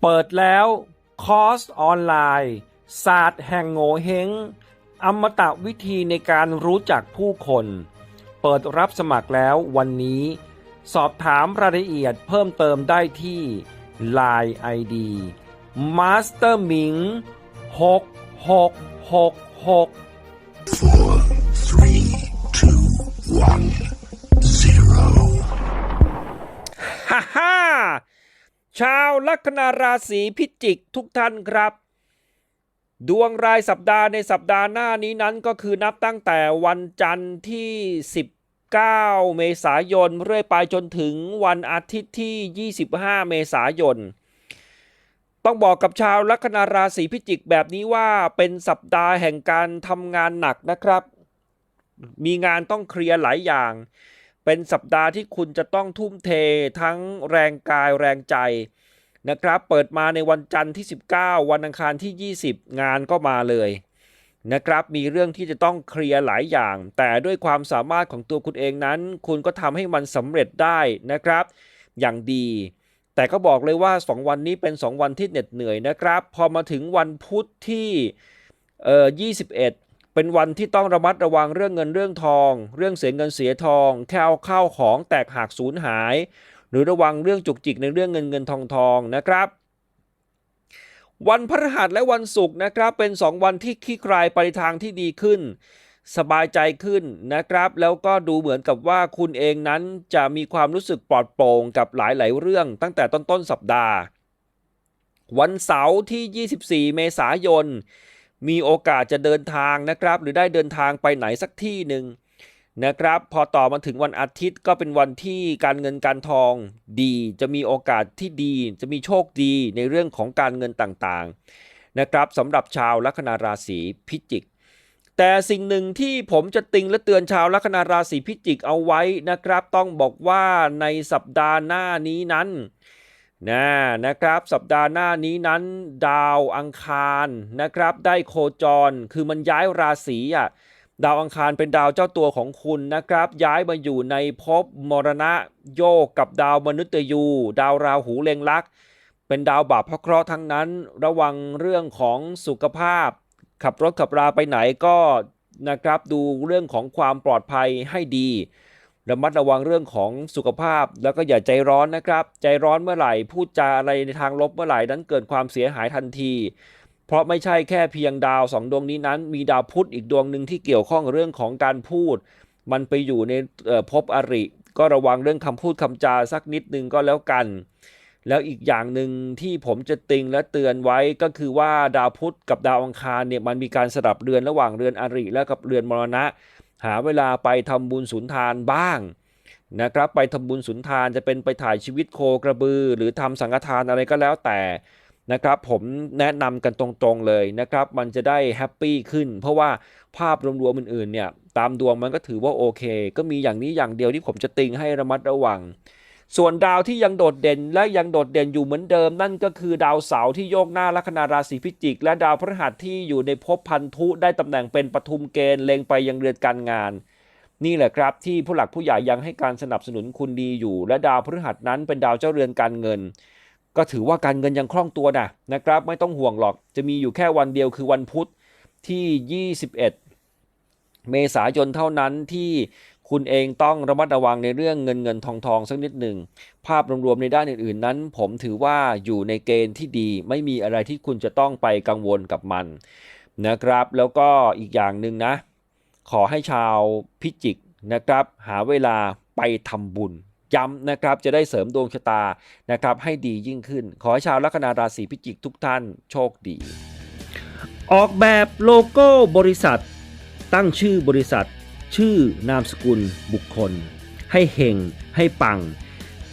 เปิดแล้วคอร์สออนไลน์ ศาสตร์แห่งโงเฮงอมตะวิธีในการรู้จักผู้คน เปิดรับสมัครแล้ววันนี้ สอบถามรายละเอียดเพิ่มเติมได้ที่ Line ID Master Ming 6666 Four, three, two, one, zero. ฮ่าฮ่า ชาวลัคนาราศีพิจิกทุกท่านครับ ดวงรายสัปดาห์ในสัปดาห์หน้านี้นั้นก็คือนับตั้งแต่วันจันทร์ที่ 19 เมษายน เรื่อยไปจนถึงวันอาทิตย์ที่ 25 เมษายน ต้องบอกกับชาวลัคนาราศีพิจิกแบบนี้ว่าเป็นสัปดาห์แห่งการทำงานหนักนะครับ มีงานต้องเคลียร์หลายอย่าง เป็นสัปดาห์ที่คุณจะต้องทุ่มเททั้งแรงกายแรงใจนะครับ เปิดมาในวันจันทร์ที่ 19 วันอังคารที่ 20 งานก็มาเลยนะครับ มีเรื่องที่จะต้องเคลียร์หลายอย่าง แต่ด้วยความสามารถของตัวคุณเองนั้น คุณก็ทำให้มันสำเร็จได้นะครับ อย่างดี แต่ก็บอกเลยว่า 2 วันนี้เป็น 2 วันที่เหน็ดเหนื่อยนะครับ พอมาถึงวันพุธที่เอ่อ21 เป็นวันที่ต้องระมัดระวังเรื่องเงินเรื่องทอง เรื่องเสียเงินเสียทองแค่เอาข้าวของแตกหักสูญหาย หรือระวังเรื่องจุกจิกในเรื่องเงินเงินทองทองนะครับวันพฤหัสและวันศุกร์นะครับเป็น 2 วันที่คลี่คลายไปในทางที่ดีขึ้น สบายใจขึ้นนะครับ แล้วก็ดูเหมือนกับว่าคุณเองนั้นจะมีความรู้สึกปลอดโปร่งกับหลาย ๆ เรื่องตั้งแต่ต้นต้นๆสัปดาห์ วันเสาร์ที่ 24 เมษายน มีโอกาสจะเดินทางนะครับ หรือได้เดินทางไปไหนสักที่หนึ่งนะครับ พอต่อมาถึงวันอาทิตย์ก็เป็นวันที่การเงินการทองดี จะมีโอกาสที่ดี จะมีโชคดีในเรื่องของการเงินต่างๆนะครับสำหรับชาวลัคนาราศีพิจิก แต่สิ่งหนึ่งที่ผมจะติงและเตือนชาวลัคนาราศีพิจิกเอาไว้นะครับ ต้องบอกว่าในสัปดาห์หน้านี้นั้น นะนะครับสัปดาห์หน้านี้นั้นดาวอังคารนะครับได้โคจรคือมันย้ายราศีอะดาวอังคารเป็นดาวเจ้าตัวของคุณนะครับ ย้ายมาอยู่ในภพมรณะโยกกับดาวมนุษย์ยูดาวราหูเล็งลักษ์เป็นดาวบาปพระเคราะห์ทั้งนั้น ระวังเรื่องของสุขภาพ ขับรถขับราไปไหนก็นะครับดูเรื่องของความปลอดภัยให้ดี ระมัดระวังเรื่องของสุขภาพ แล้วก็อย่าใจร้อนนะครับ ใจร้อนเมื่อไหร่ พูดจาอะไรในทางลบเมื่อไหร่นั้นเกิดความเสียหายทันที เพราะไม่ใช่แค่เพียงดาวสองดวงนี้นั้น มีดาวพุธอีกดวงหนึ่งที่เกี่ยวข้องเรื่องของการพูด มันไปอยู่ในภพอริ ก็ระวังเรื่องคำพูดคำจาสักนิดนึงก็แล้วกัน แล้วอีกอย่างหนึ่งที่ผมจะติงและเตือนไว้ก็คือว่าดาวพุธกับดาวอังคารเนี่ยมันมีการสลับเรือนระหว่างเรือนอริและกับเรือนมรณะ หาเวลาไปทำบุญสุนทานบ้างนะครับไปทำบุญสุนทานจะเป็นไปถ่ายชีวิตโคกระบือ หรือทำสังฆทานอะไรก็แล้วแต่นะครับผมแนะนำกันตรงๆเลยนะครับมันจะได้แฮปปี้ขึ้น เพราะว่าภาพรวมๆอื่นๆเนี่ยตามดวงมันก็ถือว่าโอเค ก็มีอย่างนี้อย่างเดียวที่ผมจะติงให้ระมัดระวัง ส่วนดาวที่ยังโดดเด่นและยังโดดเด่นอยู่เหมือนเดิม นั่นก็คือดาวเสาร์ที่โยกหน้าลัคนาราศีพิจิก และดาวพฤหัสที่อยู่ในภพพันธุได้ตำแหน่งเป็นปทุมเกณฑ์เล็งไปยังเรือนการงาน นี่แหละครับที่ผู้หลักผู้ใหญ่ยังให้การสนับสนุนคุณดีอยู่ และดาวพฤหัสนั้นเป็นดาวเจ้าเรือนการเงิน ก็ถือว่าการเงินยังคล่องตัวนะนะครับ ไม่ต้องห่วงหรอกจะมีอยู่แค่วันเดียวคือวันพุธที่ 21 เมษายนเท่านั้นที่ คุณเองต้องระมัดระวังในเรื่องเงินเงินทองทองสักนิดหนึ่ง ภาพรวมๆในด้านอื่นๆนั้น ผมถือว่าอยู่ในเกณฑ์ที่ดี ไม่มีอะไรที่คุณจะต้องไปกังวลกับมันนะครับ แล้วก็อีกอย่างหนึ่งนะ ขอให้ชาวพิจิกนะครับ หาเวลาไปทำบุญย้ำนะครับจะได้เสริมดวงชะตานะครับให้ดียิ่งขึ้น ขอให้ชาวลัคนาราศีพิจิกทุกท่านโชคดี ออกแบบโลโก้บริษัท ตั้งชื่อบริษัท ชื่อนามสกุลบุคคล ให้เฮงให้ปัง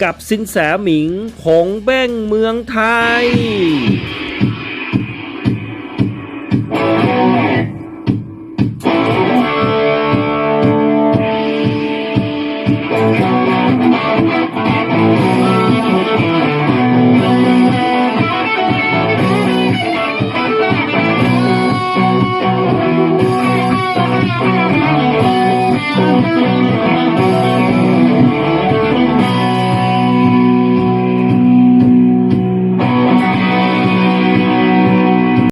กับสินแสหมิงของแบ้งเมืองไทย